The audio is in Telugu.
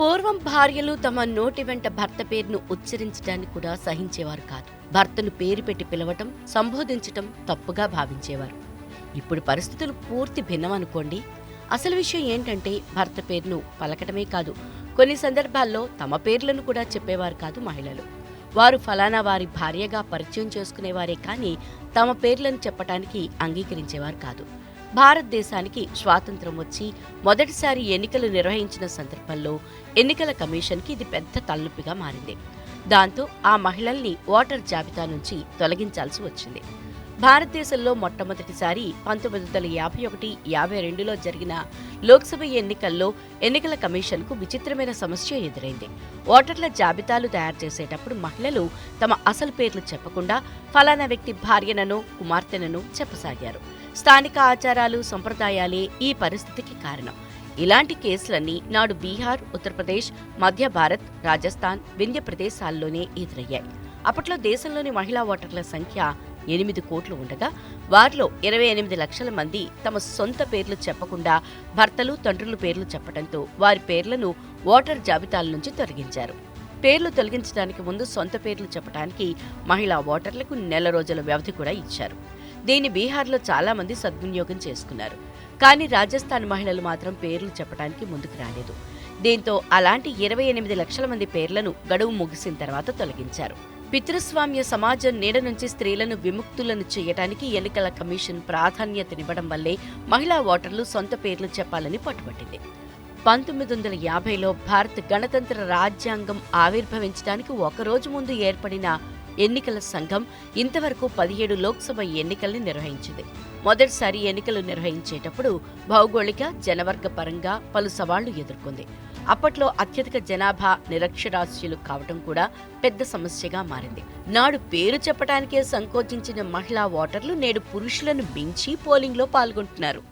పూర్వం భార్యలు తమ నోటి వెంట భర్త పేరును ఉచ్చరించడాన్ని కూడా సహించేవారు కాదు. భర్తను పేరు పెట్టి పిలవటం సంబోధించటం తప్పుగా భావించేవారు. ఇప్పుడు పరిస్థితులు పూర్తి భిన్నం అనుకోండి అసలు విషయం ఏంటంటే భర్త పేరును పలకటమే కాదు. కొన్ని సందర్భాల్లో తమ పేర్లను కూడా చెప్పేవారు కాదు మహిళలు. వారు ఫలానా వారి భార్యగా పరిచయం చేసుకునేవారే కానీ తమ పేర్లను చెప్పటానికి అంగీకరించేవారు కాదు. భారతదేశానికి స్వాతంత్రం వచ్చి మొదటిసారి ఎన్నికలు నిర్వహించిన సందర్భంలో ఎన్నికల కమిషన్కి ఇది పెద్ద తలనొప్పిగా మారింది. దాంతో ఆ మహిళల్ని ఓటర్ జాబితా నుంచి తొలగించాల్సి వచ్చింది. భారతదేశంలో మొట్టమొదటిసారి పంతొమ్మిది వందల యాభై ఒకటి యాభై రెండులో జరిగిన లోక్సభ ఎన్నికల్లో ఎన్నికల కమిషన్కు విచిత్రమైన సమస్య ఎదురైంది. ఓటర్ల జాబితాలు తయారు చేసేటప్పుడు మహిళలు తమ అసలు పేర్లు చెప్పకుండా ఫలానా వ్యక్తి భార్యనను కుమార్తెనను చెప్పసాగారు. స్థానిక ఆచారాలు సంప్రదాయాలే ఈ పరిస్థితికి కారణం. ఇలాంటి కేసులన్నీ నాడు బీహార్ ఉత్తరప్రదేశ్ మధ్య భారత్ రాజస్థాన్ వింధ్య ప్రదేశాల్లోనే ఎదురయ్యాయి. అప్పట్లో దేశంలోని మహిళా ఓటర్ల సంఖ్య ఎనిమిది కోట్లు ఉండగా వారిలో ఇరవై ఎనిమిది లక్షల మంది తమ సొంత పేర్లు చెప్పకుండా భర్తలు తండ్రుల పేర్లు చెప్పడంతో వారి పేర్లను ఓటర్ జాబితాల నుంచి తొలగించారు. పేర్లు తొలగించడానికి ముందు సొంత పేర్లు చెప్పడానికి మహిళా ఓటర్లకు నెల రోజుల వ్యవధి కూడా ఇచ్చారు. దీన్ని బీహార్లో చాలా మంది సద్వినియోగం చేసుకున్నారు. కానీ రాజస్థాన్ మహిళలు మాత్రం పేర్లు చెప్పడానికి ముందుకు రాలేదు. దీంతో అలాంటి ఇరవై ఎనిమిది లక్షల మంది పేర్లను గడువు ముగిసిన తర్వాత తొలగించారు. పితృస్వామ్య సమాజం నీడ నుంచి స్త్రీలను విముక్తులను చేయటానికి ఎన్నికల కమిషన్ ప్రాధాన్యతనివ్వడం వల్లే మహిళా ఓటర్లు సొంత పేర్లు చెప్పాలని పట్టుబట్టింది. పంతొమ్మిది వందల యాభైలో భారత్ గణతంత్ర రాజ్యాంగం ఆవిర్భవించడానికి ఒకరోజు ముందు ఏర్పడిన ఎన్నికల సంఘం ఇంతవరకు పదిహేడు లోక్సభ ఎన్నికల్ని నిర్వహించింది. మొదటిసారి ఎన్నికలు నిర్వహించేటప్పుడు భౌగోళిక జనవర్గ పరంగా పలు సవాళ్ళు ఎదుర్కొంది. అప్పట్లో అత్యధిక జనాభా నిరక్షరాస్యులు కావటం కూడా పెద్ద సమస్యగా మారింది. నాడు పేరు చెప్పడానికే సంకోచించిన మహిళా ఓటర్లు నేడు పురుషులను మించి పోలింగ్లో పాల్గొంటున్నారు.